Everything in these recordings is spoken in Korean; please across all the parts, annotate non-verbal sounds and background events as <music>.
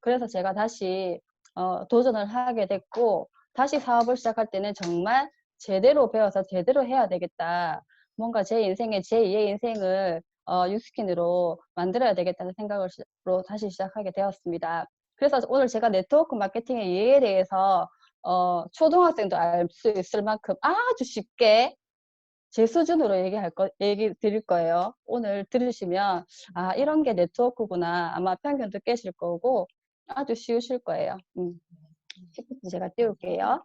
그래서 제가 다시 어, 도전을 하게 됐고 다시 사업을 시작할 때는 정말 제대로 배워서 제대로 해야 되겠다. 뭔가 제 인생의 제2의 인생을 어, 유스킨으로 만들어야 되겠다는 생각으로 다시 시작하게 되었습니다. 그래서 오늘 제가 네트워크 마케팅의 예에 대해서 어, 초등학생도 알 수 있을 만큼 아주 쉽게 제 수준으로 얘기할 거, 얘기 드릴 거예요. 오늘 들으시면, 아, 이런 게 네트워크구나. 아마 편견도 깨실 거고, 아주 쉬우실 거예요. 음. 시프트 제가 띄울게요.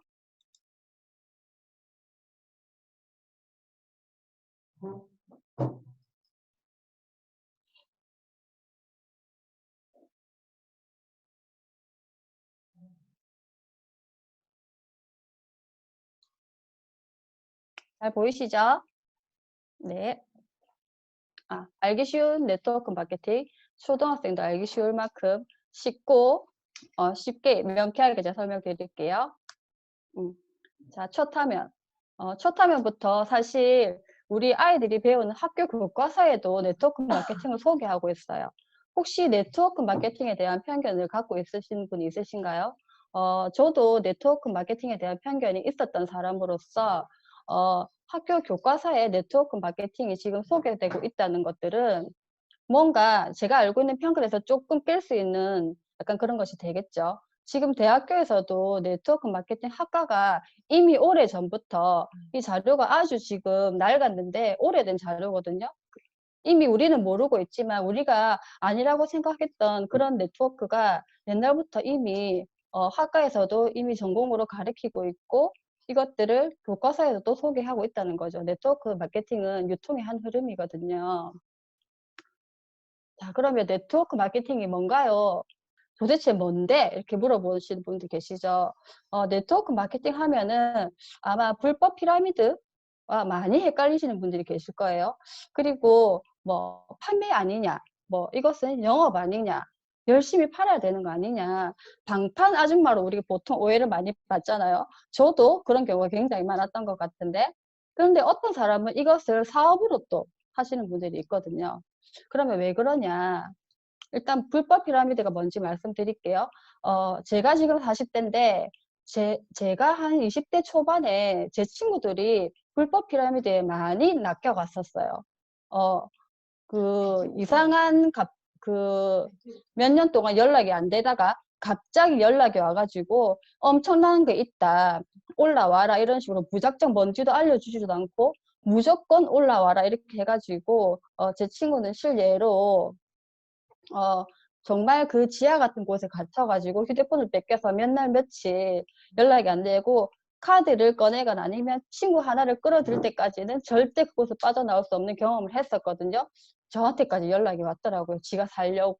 잘 보이시죠? 네. 아, 알기 쉬운 네트워크 마케팅. 초등학생도 알기 쉬울 만큼 쉽고, 어, 쉽게, 명쾌하게 제가 설명드릴게요. 음. 자, 첫 화면. 어, 첫 화면부터 사실 우리 아이들이 배우는 학교 교과서에도 네트워크 마케팅을 소개하고 있어요. 혹시 네트워크 마케팅에 대한 편견을 갖고 있으신 분이 있으신가요? 어, 저도 네트워크 마케팅에 대한 편견이 있었던 사람으로서 어, 학교 교과서에 네트워크 마케팅이 지금 소개되고 있다는 것들은 뭔가 제가 알고 있는 편견에서 조금 깰 수 있는 약간 그런 것이 되겠죠. 지금 대학교에서도 네트워크 마케팅 학과가 이미 오래 전부터 이 자료가 아주 지금 낡았는데 오래된 자료거든요. 이미 우리는 모르고 있지만 우리가 아니라고 생각했던 그런 네트워크가 옛날부터 이미 어, 학과에서도 이미 전공으로 가르치고 있고 이것들을 교과서에도 또 소개하고 있다는 거죠. 네트워크 마케팅은 유통의 한 흐름이거든요. 자, 그러면 네트워크 마케팅이 뭔가요? 도대체 뭔데? 이렇게 물어보시는 분들 계시죠. 어, 네트워크 마케팅 하면은 아마 불법 피라미드와 많이 헷갈리시는 분들이 계실 거예요. 그리고 뭐 판매 아니냐, 뭐 이것은 영업 아니냐, 열심히 팔아야 되는 거 아니냐. 방판 아줌마로 우리가 보통 오해를 많이 받잖아요. 저도 그런 경우가 굉장히 많았던 것 같은데. 그런데 어떤 사람은 이것을 사업으로 또 하시는 분들이 있거든요. 그러면 왜 그러냐. 일단 불법 피라미드가 뭔지 말씀드릴게요. 어, 제가 지금 40대인데 제, 제가 한 20대 초반에 제 친구들이 불법 피라미드에 많이 낚여갔었어요. 어, 그 이상한 값, 그몇 년 동안 연락이 안 되다가 갑자기 연락이 와가지고 엄청난 게 있다. 올라와라 이런 식으로 무작정 뭔지도 알려주지도 않고 무조건 올라와라 이렇게 해가지고 어, 제 친구는 실례로 어, 정말 그 지하 같은 곳에 갇혀가지고 휴대폰을 뺏겨서 몇 날 며칠 연락이 안 되고 카드를 꺼내거나 아니면 친구 하나를 끌어들 때까지는 절대 그곳을 빠져나올 수 없는 경험을 했었거든요. 저한테까지 연락이 왔더라고요. 지가 살려고.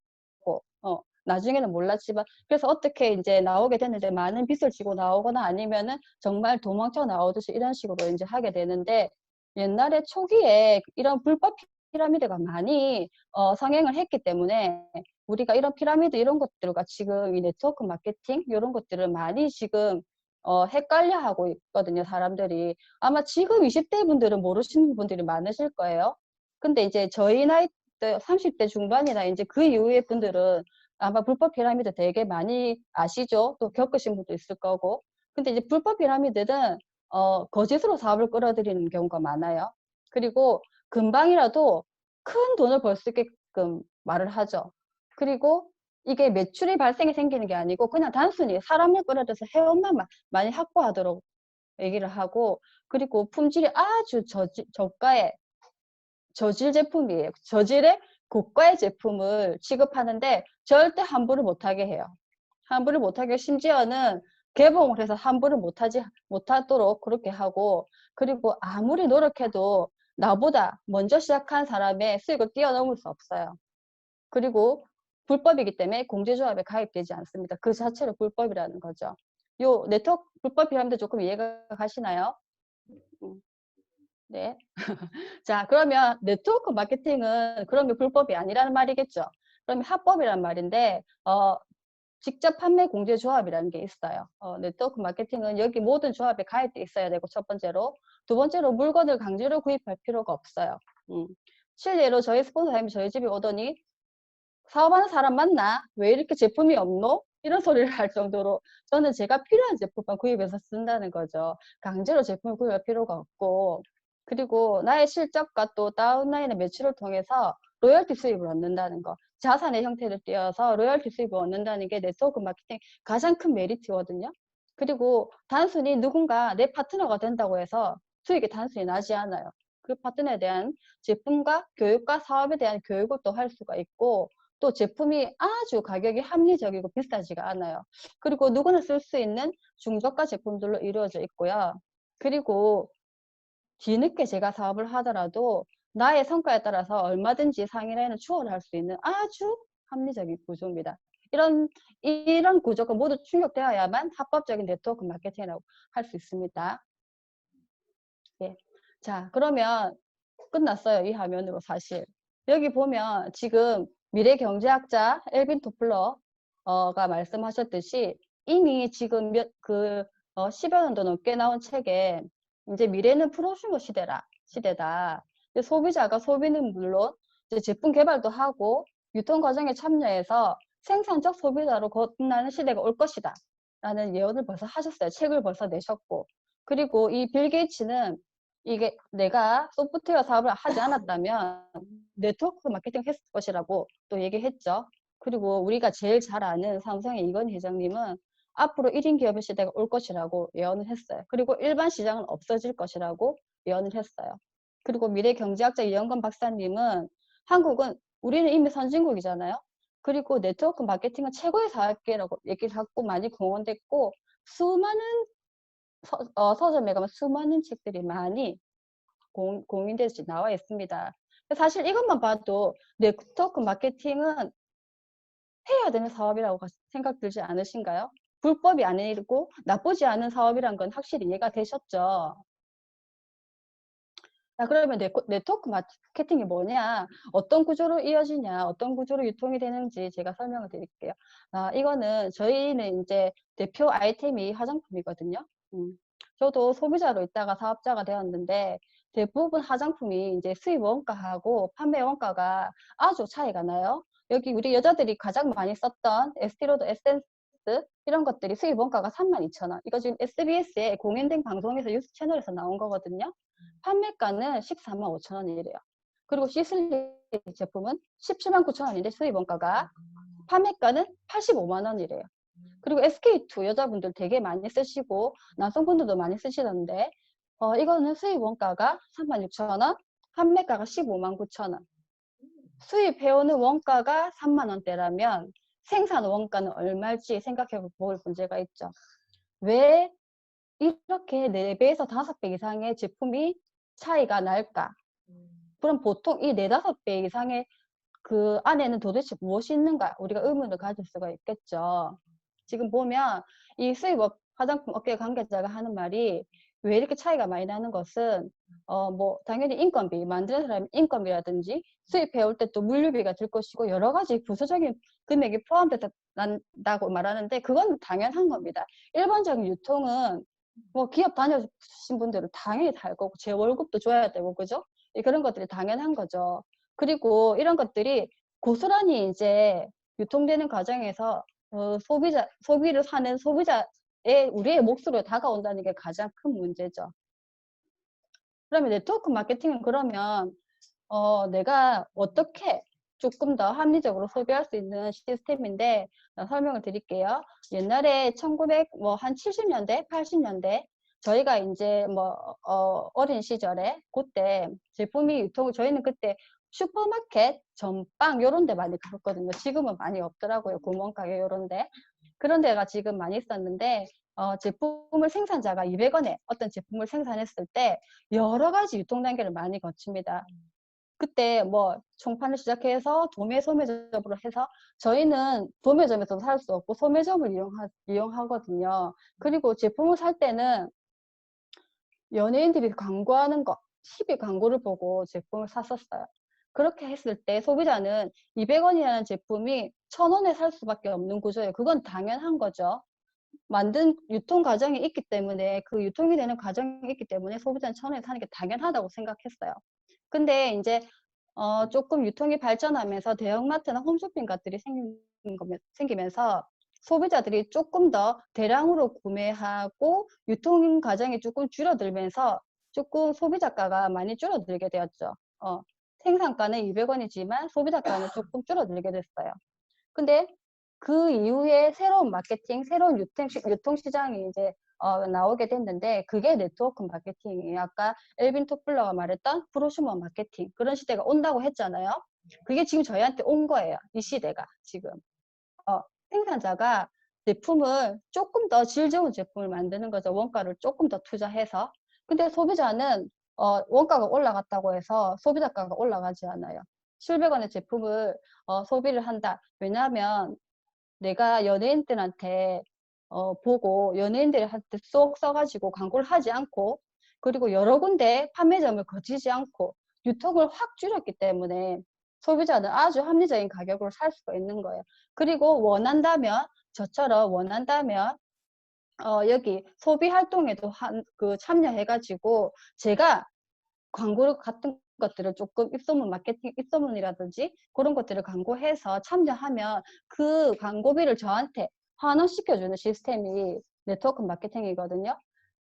어, 나중에는 몰랐지만 그래서 어떻게 이제 나오게 됐는데 많은 빚을 지고 나오거나 아니면은 정말 도망쳐 나오듯이 이런 식으로 이제 하게 되는데 옛날에 초기에 이런 불법 피라미드가 많이 어, 성행을 했기 때문에 우리가 이런 피라미드 이런 것들과 지금 이 네트워크 마케팅 이런 것들을 많이 지금 어, 헷갈려 하고 있거든요, 사람들이. 아마 지금 20대 분들은 모르시는 분들이 많으실 거예요. 근데 이제 저희 나이 때 30대 중반이나 이제 그 이후의 분들은 아마 불법 피라미드 되게 많이 아시죠? 또 겪으신 분도 있을 거고. 근데 이제 불법 피라미드는 어, 거짓으로 사업을 끌어들이는 경우가 많아요. 그리고 금방이라도 큰 돈을 벌 수 있게끔 말을 하죠. 그리고 이게 매출이 발생이 생기는 게 아니고 그냥 단순히 사람을 끌어들여서 회원만 많이 확보하도록 얘기를 하고 그리고 품질이 아주 저지, 저가의 저질 제품이에요. 저질의 고가의 제품을 취급하는데 절대 환불을 못하게 해요. 환불을 못하게 심지어는 개봉을 해서 환불을 못하지 못하도록 그렇게 하고 그리고 아무리 노력해도 나보다 먼저 시작한 사람의 수익을 뛰어넘을 수 없어요. 그리고 불법이기 때문에 공제조합에 가입되지 않습니다. 그 자체로 불법이라는 거죠. 요 네트워크 불법이라는데 조금 이해가 가시나요? 음. 네. <laughs> 자, 그러면 네트워크 마케팅은 그러면 불법이 아니라는 말이겠죠. 그러면 합법이란 말인데, 어, 직접 판매 공제 조합이라는 게 있어요. 어, 네트워크 마케팅은 여기 모든 조합에 가입돼 있어야 되고, 첫 번째로. 두 번째로 물건을 강제로 구입할 필요가 없어요. 음. 실례로 저희 스폰서님이 저희 집에 오더니 사업하는 사람 맞나? 왜 이렇게 제품이 없노? 이런 소리를 할 정도로 저는 제가 필요한 제품만 구입해서 쓴다는 거죠. 강제로 제품을 구입할 필요가 없고 그리고 나의 실적과 또 다운라인의 매출을 통해서 로열티 수입을 얻는다는 거. 자산의 형태를 띄어서 로열티 수입을 얻는다는 게 네트워크 마케팅 가장 큰 메리트거든요. 그리고 단순히 누군가 내 파트너가 된다고 해서 수익이 단순히 나지 않아요. 그 파트너에 대한 제품과 교육과 사업에 대한 교육을 또 할 수가 있고 또 제품이 아주 가격이 합리적이고 비싸지가 않아요. 그리고 누구나 쓸 수 있는 중저가 제품들로 이루어져 있고요. 그리고 뒤늦게 제가 사업을 하더라도 나의 성과에 따라서 얼마든지 상위라인을 추월할 수 있는 아주 합리적인 구조입니다. 이런 이런 구조가 모두 충족되어야만 합법적인 네트워크 마케팅이라고 할 수 있습니다. 예. 자, 그러면 끝났어요. 이 화면으로 사실. 여기 보면 지금 미래 경제학자 엘빈 토플러가 말씀하셨듯이 이미 지금 몇 그 어, 10여 년도 넘게 나온 책에 이제 미래는 프로슈머 시대라 시대다. 소비자가 소비는 물론 제품 개발도 하고 유통 과정에 참여해서 생산적 소비자로 거듭나는 시대가 올 것이다. 라는 예언을 벌써 하셨어요. 책을 벌써 내셨고. 그리고 이 빌 게이츠는 이게 내가 소프트웨어 사업을 하지 않았다면 네트워크 마케팅 했을 것이라고 또 얘기했죠. 그리고 우리가 제일 잘 아는 삼성의 이건 회장님은 앞으로 1인 기업의 시대가 올 것이라고 예언을 했어요. 그리고 일반 시장은 없어질 것이라고 예언을 했어요. 그리고 미래 경제학자 이영건 박사님은 한국은 우리는 이미 선진국이잖아요. 그리고 네트워크 마케팅은 최고의 사업계라고 얘기를 하고 많이 공헌됐고 수많은 서, 어, 서점에 가면 수많은 책들이 많이 공, 공인돼서 나와 있습니다. 사실 이것만 봐도 네트워크 마케팅은 해야 되는 사업이라고 생각 들지 않으신가요? 불법이 아니고 나쁘지 않은 사업이란 건 확실히 이해가 되셨죠? 자, 그러면 네트워크 마케팅이 뭐냐? 어떤 구조로 이어지냐? 어떤 구조로 유통이 되는지 제가 설명을 드릴게요. 아, 이거는 저희는 이제 대표 아이템이 화장품이거든요. 음. 저도 소비자로 있다가 사업자가 되었는데 대부분 화장품이 이제 수입 원가하고 판매 원가가 아주 차이가 나요. 여기 우리 여자들이 가장 많이 썼던 에스티로드 에센스 이런 것들이 수입 원가가 32,000원. 이거 지금 SBS에 공연된 방송에서 뉴스 채널에서 나온 거거든요. 판매가는 14만 5천 원이래요. 그리고 시슬리 제품은 17만 9천 원인데 수입 원가가 판매가는 85만 원이래요. 그리고 SK2 여자분들 되게 많이 쓰시고 남성분들도 많이 쓰시던데 어, 이거는 수입 원가가 3만 6천 원, 판매가가 15만 9천 원. 수입해오는 원가가 3만 원대라면 생산 원가는 얼마일지 생각해 볼 문제가 있죠. 왜 이렇게 4배에서 5배 이상의 제품이 차이가 날까? 그럼 보통 이 4, 5배 이상의 그 안에는 도대체 무엇이 있는가? 우리가 의문을 가질 수가 있겠죠. 지금 보면 이 수입업 화장품 업계 관계자가 하는 말이 왜 이렇게 차이가 많이 나는 것은 어 뭐 당연히 인건비 만드는 사람 인건비라든지 수입해 올 때 또 물류비가 들 것이고 여러 가지 부수적인 금액이 포함된다고 말하는데 그건 당연한 겁니다. 일반적인 유통은 뭐 기업 다녀주신 분들은 당연히 달 거고 제 월급도 줘야 되고 그죠? 그런 것들이 당연한 거죠. 그리고 이런 것들이 고스란히 이제 유통되는 과정에서 어, 소비자 소비를 사는 소비자의 우리의 몫으로 다가온다는 게 가장 큰 문제죠. 그러면 네트워크 마케팅은 그러면 어, 내가 어떻게 조금 더 합리적으로 소비할 수 있는 시스템인데 어, 설명을 드릴게요. 옛날에 1900, 뭐 한 70년대, 80년대 저희가 이제 뭐 어, 어린 시절에 그때 제품이 유통 저희는 그때 슈퍼마켓, 전빵 요런 데 많이 갔었거든요. 지금은 많이 없더라고요. 구멍가게 요런 데. 그런 데가 지금 많이 있었는데 어, 제품을 생산자가 200원에 어떤 제품을 생산했을 때 여러 가지 유통 단계를 많이 거칩니다. 그때 뭐 총판을 시작해서 도매 소매점으로 해서 저희는 도매점에서 살 수 없고 소매점을 이용하, 이용하거든요. 그리고 제품을 살 때는 연예인들이 광고하는 거, TV 광고를 보고 제품을 샀었어요. 그렇게 했을 때 소비자는 200원이라는 제품이 1000원에 살 수밖에 없는 구조예요. 그건 당연한 거죠. 만든 유통 과정이 있기 때문에 그 유통이 되는 과정이 있기 때문에 소비자는 1000원에 사는 게 당연하다고 생각했어요. 근데 이제 어, 조금 유통이 발전하면서 대형마트나 홈쇼핑 같들이 생기면서 소비자들이 조금 더 대량으로 구매하고 유통 과정이 조금 줄어들면서 조금 소비자가가 많이 줄어들게 되었죠. 어, 생산가는 200원이지만 소비자가는 조금 줄어들게 됐어요. 근데 그 이후에 새로운 마케팅, 새로운 유통, 유통시장이 이제 어, 나오게 됐는데 그게 네트워크 마케팅이에요. 아까 엘빈 토플러가 말했던 프로슈머 마케팅 그런 시대가 온다고 했잖아요. 그게 지금 저희한테 온 거예요. 이 시대가 지금. 어, 생산자가 제품을 조금 더 질 좋은 제품을 만드는 거죠. 원가를 조금 더 투자해서. 근데 소비자는 어, 원가가 올라갔다고 해서 소비자가가 올라가지 않아요. 700원의 제품을 어, 소비를 한다. 왜냐하면 내가 연예인들한테 어, 보고 연예인들한테 쏙 써가지고 광고를 하지 않고 그리고 여러 군데 판매점을 거치지 않고 유통을 확 줄였기 때문에 소비자는 아주 합리적인 가격으로 살 수가 있는 거예요. 그리고 원한다면 저처럼 원한다면 어, 여기 소비 활동에도 한, 그 참여해가지고 제가 광고 같은 것들을 조금 입소문 마케팅 입소문이라든지 그런 것들을 광고해서 참여하면 그 광고비를 저한테 환원시켜주는 시스템이 네트워크 마케팅이거든요.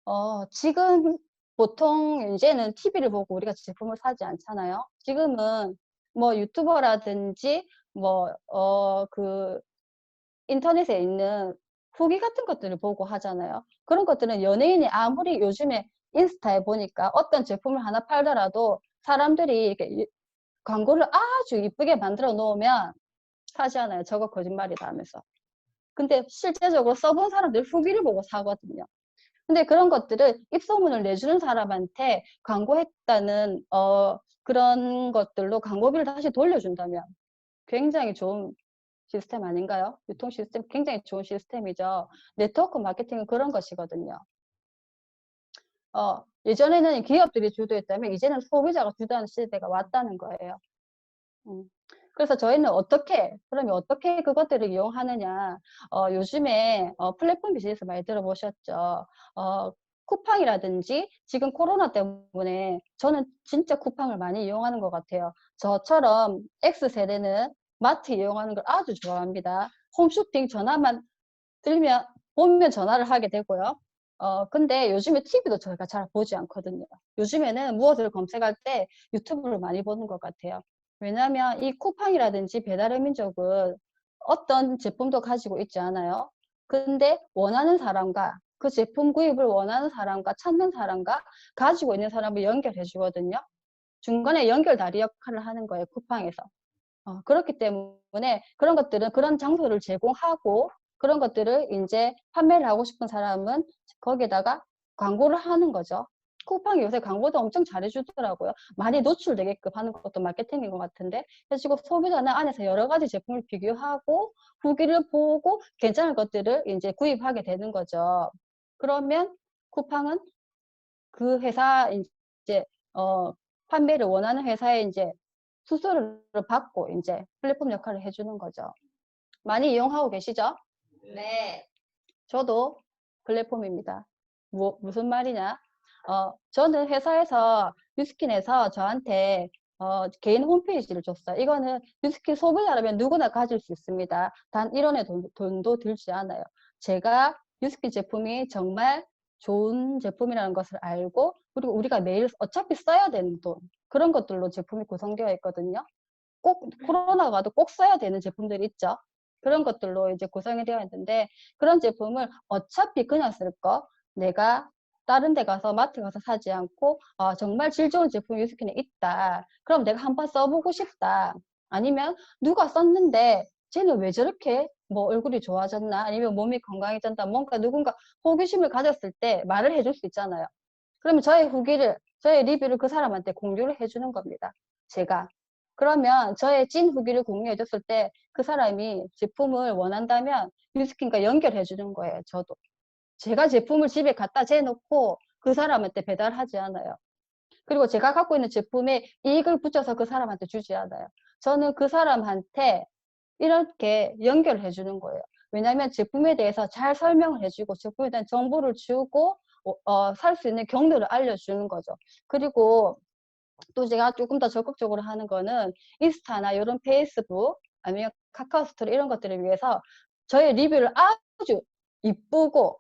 어, 지금 보통 이제는 TV를 보고 우리가 제품을 사지 않잖아요. 지금은 뭐 유튜버라든지 뭐, 어, 그 인터넷에 있는 후기 같은 것들을 보고 하잖아요. 그런 것들은 연예인이 아무리 요즘에 인스타에 보니까 어떤 제품을 하나 팔더라도 사람들이 이렇게 광고를 아주 이쁘게 만들어 놓으면 사지 않아요. 저거 거짓말이다 하면서. 근데 실제적으로 써본 사람들 후기를 보고 사거든요. 근데 그런 것들을 입소문을 내주는 사람한테 광고했다는 어, 그런 것들로 광고비를 다시 돌려준다면 굉장히 좋은 시스템 아닌가요? 유통 시스템 굉장히 좋은 시스템이죠. 네트워크 마케팅은 그런 것이거든요. 어, 예전에는 기업들이 주도했다면 이제는 소비자가 주도하는 시대가 왔다는 거예요. 음. 그래서 저희는 어떻게, 그러면 어떻게 그것들을 이용하느냐. 어, 요즘에 어, 플랫폼 비즈니스 많이 들어보셨죠. 어, 쿠팡이라든지 지금 코로나 때문에 저는 진짜 쿠팡을 많이 이용하는 것 같아요. 저처럼 X세대는 마트 이용하는 걸 아주 좋아합니다. 홈쇼핑 전화만 들면, 보면 전화를 하게 되고요. 어, 근데 요즘에 TV도 저희가 잘 보지 않거든요. 요즘에는 무엇을 검색할 때 유튜브를 많이 보는 것 같아요. 왜냐하면 이 쿠팡이라든지 배달의 민족은 어떤 제품도 가지고 있지 않아요. 근데 원하는 사람과 그 제품 구입을 원하는 사람과 찾는 사람과 가지고 있는 사람을 연결해 주거든요. 중간에 연결다리 역할을 하는 거예요. 쿠팡에서. 어, 그렇기 때문에 그런 것들은 그런 장소를 제공하고 그런 것들을 이제 판매를 하고 싶은 사람은 거기에다가 광고를 하는 거죠. 쿠팡이 요새 광고도 엄청 잘해주더라고요. 많이 노출되게끔 하는 것도 마케팅인 것 같은데. 그래서 소비자는 안에서 여러 가지 제품을 비교하고 후기를 보고 괜찮은 것들을 이제 구입하게 되는 거죠. 그러면 쿠팡은 그 회사 이제 어 판매를 원하는 회사에 이제 수수료를 받고 이제 플랫폼 역할을 해주는 거죠. 많이 이용하고 계시죠? 네. 저도 플랫폼입니다. 뭐, 무슨 말이냐? 어, 저는 회사에서 뉴스킨에서 저한테 어, 개인 홈페이지를 줬어요. 이거는 뉴스킨 소비자라면 누구나 가질 수 있습니다. 단 1원의 돈, 돈도 들지 않아요. 제가 뉴스킨 제품이 정말 좋은 제품이라는 것을 알고 그리고 우리가 매일 어차피 써야 되는 돈 그런 것들로 제품이 구성되어 있거든요. 꼭 코로나가 와도 꼭 써야 되는 제품들이 있죠. 그런 것들로 이제 구성이 되어 있는데 그런 제품을 어차피 그냥 쓸 거 내가 다른 데 가서 마트 가서 사지 않고 아, 정말 질 좋은 제품이 유스킨에 있다. 그럼 내가 한번 써보고 싶다. 아니면 누가 썼는데 쟤는 왜 저렇게 뭐 얼굴이 좋아졌나 아니면 몸이 건강해졌다 뭔가 누군가 호기심을 가졌을 때 말을 해줄 수 있잖아요. 그러면 저의 후기를 저의 리뷰를 그 사람한테 공유를 해주는 겁니다. 제가 그러면 저의 찐 후기를 공유해 줬을 때 그 사람이 제품을 원한다면 뉴스킨과 연결해 주는 거예요. 저도. 제가 제품을 집에 갖다 재놓고 그 사람한테 배달하지 않아요. 그리고 제가 갖고 있는 제품에 이익을 붙여서 그 사람한테 주지 않아요. 저는 그 사람한테 이렇게 연결해 주는 거예요. 왜냐하면 제품에 대해서 잘 설명을 해주고 제품에 대한 정보를 주고 어, 살 수 있는 경로를 알려주는 거죠. 그리고 또 제가 조금 더 적극적으로 하는 거는 인스타나 이런 페이스북 아니면 카카오 스토리 이런 것들을 위해서 저의 리뷰를 아주 이쁘고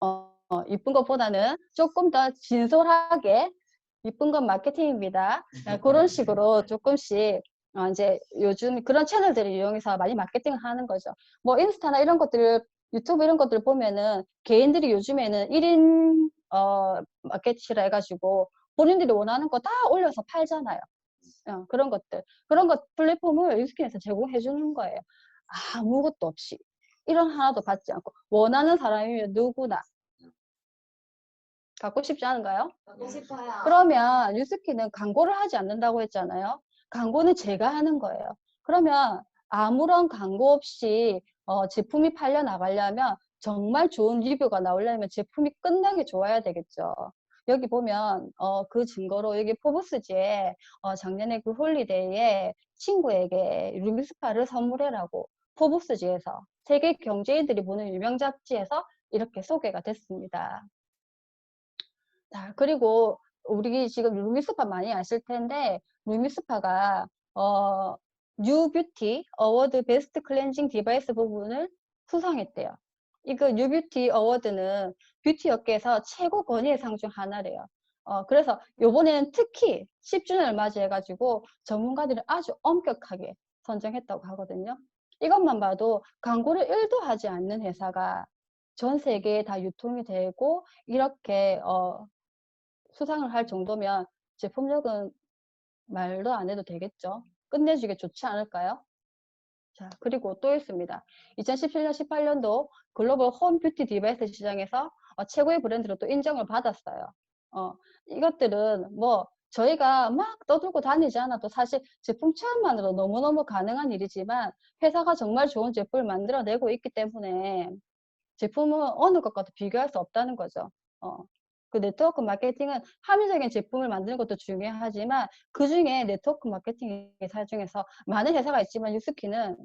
어, 어, 이쁜 것보다는 조금 더 진솔하게 이쁜 건 마케팅입니다. 네, 그런 식으로 조금씩 어, 이제 요즘 그런 채널들을 이용해서 많이 마케팅을 하는 거죠. 뭐 인스타나 이런 것들을 유튜브 이런 것들을 보면은 개인들이 요즘에는 1인 어, 마케팅이라 해가지고 본인들이 원하는 거 다 올려서 팔잖아요. 어, 그런 것들. 그런 것 플랫폼을 유스킨에서 제공해 주는 거예요. 아무것도 없이. 이런 하나도 받지 않고 원하는 사람이면 누구나 갖고 싶지 않은가요? 갖고 싶어요. 그러면 유스키는 광고를 하지 않는다고 했잖아요. 광고는 제가 하는 거예요. 그러면 아무런 광고 없이 어, 제품이 팔려 나가려면 정말 좋은 리뷰가 나오려면 제품이 끝나게 좋아야 되겠죠. 여기 보면 어, 그 증거로 여기 포브스지에 어, 작년에 그 홀리데이에 친구에게 루비스파를 선물해라고 포브스지에서 세계 경제인들이 보는 유명 잡지에서 이렇게 소개가 됐습니다. 자, 그리고 우리 지금 루미스파 많이 아실 텐데 루미스파가 어, 뉴 뷰티 어워드 베스트 클렌징 디바이스 부분을 수상했대요. 이거 뉴 뷰티 어워드는 뷰티 업계에서 최고 권위의 상 중 하나래요. 어, 그래서 요번에는 특히 10주년을 맞이해가지고 전문가들이 아주 엄격하게 선정했다고 하거든요. 이것만 봐도 광고를 1도 하지 않는 회사가 전 세계에 다 유통이 되고 이렇게 어, 수상을 할 정도면 제품력은 말도 안 해도 되겠죠. 끝내주기 좋지 않을까요? 자, 그리고 또 있습니다. 2017년, 18년도 글로벌 홈 뷰티 디바이스 시장에서 어, 최고의 브랜드로 또 인정을 받았어요. 어, 이것들은 뭐 저희가 막 떠들고 다니지 않아도 사실 제품 체험만으로 너무너무 가능한 일이지만 회사가 정말 좋은 제품을 만들어내고 있기 때문에 제품은 어느 것과도 비교할 수 없다는 거죠. 어, 그 네트워크 마케팅은 합리적인 제품을 만드는 것도 중요하지만 그 중에 네트워크 마케팅 회사 중에서 많은 회사가 있지만 유스키는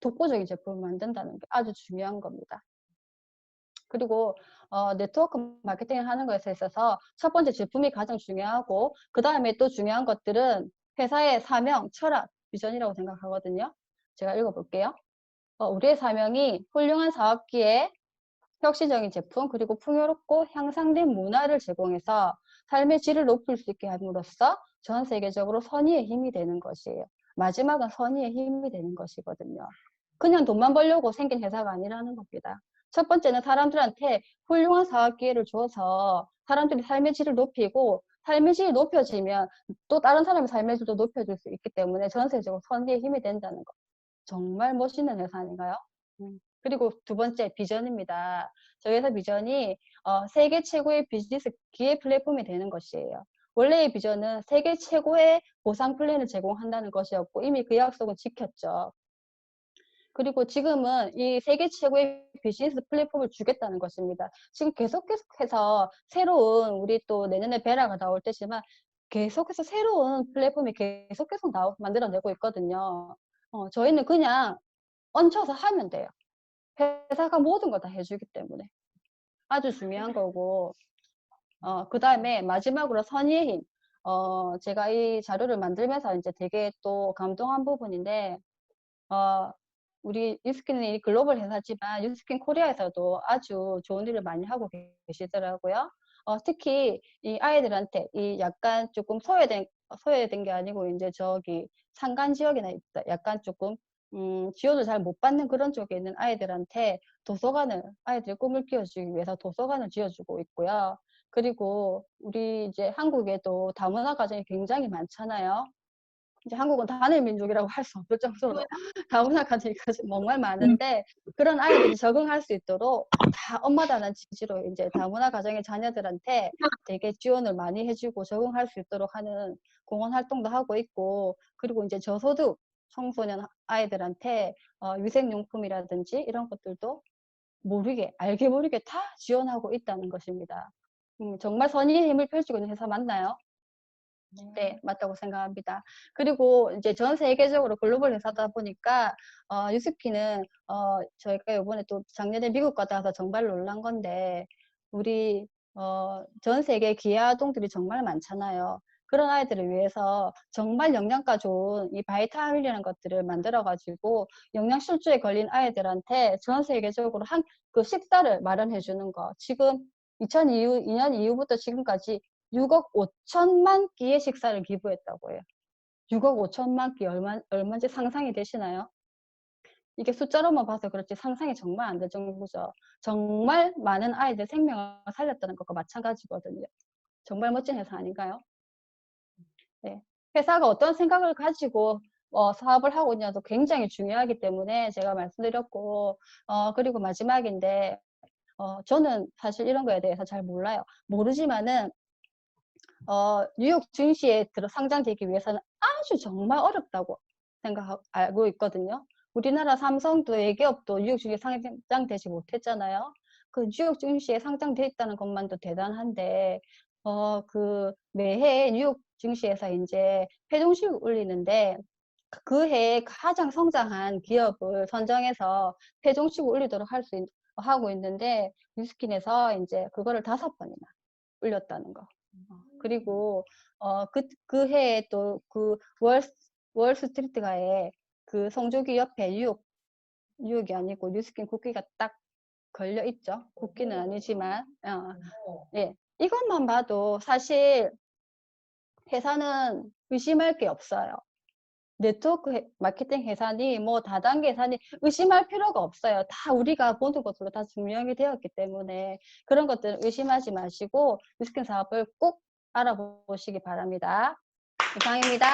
독보적인 제품을 만든다는 게 아주 중요한 겁니다. 그리고 어, 네트워크 마케팅을 하는 것에 있어서 첫 번째 제품이 가장 중요하고 그 다음에 또 중요한 것들은 회사의 사명, 철학, 비전이라고 생각하거든요. 제가 읽어볼게요. 어, 우리의 사명이 훌륭한 사업기에 혁신적인 제품 그리고 풍요롭고 향상된 문화를 제공해서 삶의 질을 높일 수 있게 함으로써 전 세계적으로 선의의 힘이 되는 것이에요. 마지막은 선의의 힘이 되는 것이거든요. 그냥 돈만 벌려고 생긴 회사가 아니라는 겁니다. 첫 번째는 사람들한테 훌륭한 사업 기회를 줘서 사람들이 삶의 질을 높이고 삶의 질이 높여지면 또 다른 사람의 삶의 질도 높여줄 수 있기 때문에 전세적으로 선의의 힘이 된다는 거. 정말 멋있는 회사 아닌가요? 음. 그리고 두 번째 비전입니다. 저희 회사 비전이 어, 세계 최고의 비즈니스 기회 플랫폼이 되는 것이에요. 원래의 비전은 세계 최고의 보상 플랜을 제공한다는 것이었고 이미 그 약속은 지켰죠. 그리고 지금은 이 세계 최고의 비즈니스 플랫폼을 주겠다는 것입니다. 지금 계속 계속해서 새로운 우리 또 내년에 베라가 나올 때지만 계속해서 새로운 플랫폼이 계속 계속 나오, 만들어내고 있거든요. 어, 저희는 그냥 얹혀서 하면 돼요. 회사가 모든 걸다 해주기 때문에 아주 중요한 거고 어, 그 다음에 마지막으로 선의의 힘 어, 제가 이 자료를 만들면서 이제 되게 또 감동한 부분인데 어, 우리 유스킨은 이 글로벌 회사지만 유스킨 코리아에서도 아주 좋은 일을 많이 하고 계시더라고요. 어, 특히 이 아이들한테 이 약간 조금 소외된 소외된 게 아니고 이제 저기 산간 지역이나. 약간 조금 음, 지원을 잘 못 받는 그런 쪽에 있는 아이들한테 도서관을 아이들의 꿈을 키워주기 위해서 도서관을 지어주고 있고요. 그리고 우리 이제 한국에도 다문화 가정이 굉장히 많잖아요. 이제 한국은 단일 민족이라고 할 수 없을 정도로 <laughs> 다문화 가정이 정말 많은데 그런 아이들이 적응할 수 있도록 다 엄마다는 지지로 이제 다문화 가정의 자녀들한테 되게 지원을 많이 해주고 적응할 수 있도록 하는 공헌 활동도 하고 있고 그리고 이제 저소득 청소년 아이들한테 어, 위생용품이라든지 이런 것들도 모르게 알게 모르게 다 지원하고 있다는 것입니다. 음, 정말 선의의 힘을 펼치고 있는 회사 맞나요? 네, 맞다고 생각합니다. 그리고 이제 전 세계적으로 글로벌 회사다 보니까 어, 유스키는 어, 저희가 이번에 또 작년에 미국 갔다 와서 정말 놀란 건데 우리 어, 전 세계 기아 아동들이 정말 많잖아요. 그런 아이들을 위해서 정말 영양가 좋은 이 바이타민이라는 것들을 만들어 가지고 영양실조에 걸린 아이들한테 전 세계적으로 한 그 식사를 마련해 주는 거. 지금 2002년 이후부터 지금까지 6억 5천만 끼의 식사를 기부했다고 해요. 6억 5천만 끼 얼마 얼마인지 상상이 되시나요? 이게 숫자로만 봐서 그렇지 상상이 정말 안 될 정도죠. 정말 많은 아이들 생명을 살렸다는 것과 마찬가지거든요. 정말 멋진 회사 아닌가요? 네. 회사가 어떤 생각을 가지고 어, 사업을 하고 있냐도 굉장히 중요하기 때문에 제가 말씀드렸고, 어, 그리고 마지막인데, 어, 저는 사실 이런 거에 대해서 잘 몰라요. 모르지만은, 어, 뉴욕 증시에 들어 상장되기 위해서는 아주 정말 어렵다고 생각, 알고 있거든요. 우리나라 삼성도 외기업도 뉴욕 증시에 상장되지 못했잖아요. 그 뉴욕 증시에 상장돼 있다는 것만도 대단한데, 어, 그 매해 뉴욕 증시에서 이제 회동식 올리는데, 그 해에 가장 성장한 기업을 선정해서 회종식 올리도록 할 수 하고 있는데 뉴스킨에서 이제 그거를 다섯 번이나 올렸다는 거. 어, 그리고 어, 그, 그 해에 또 그 월, 월스트리트가에 그 성조기 옆에 뉴욕, 뉴욕이 아니고 뉴스킨 국기가 딱 걸려 있죠. 국기는 아니지만, 어, 예. 이것만 봐도 사실 회사는 의심할 게 없어요. 네트워크 회- 마케팅 회사니 뭐 다단계 회사니 의심할 필요가 없어요. 다 우리가 보는 것으로 다 증명이 되었기 때문에 그런 것들은 의심하지 마시고 뉴스킨 사업을 꼭 알아보시기 바랍니다. 이상입니다.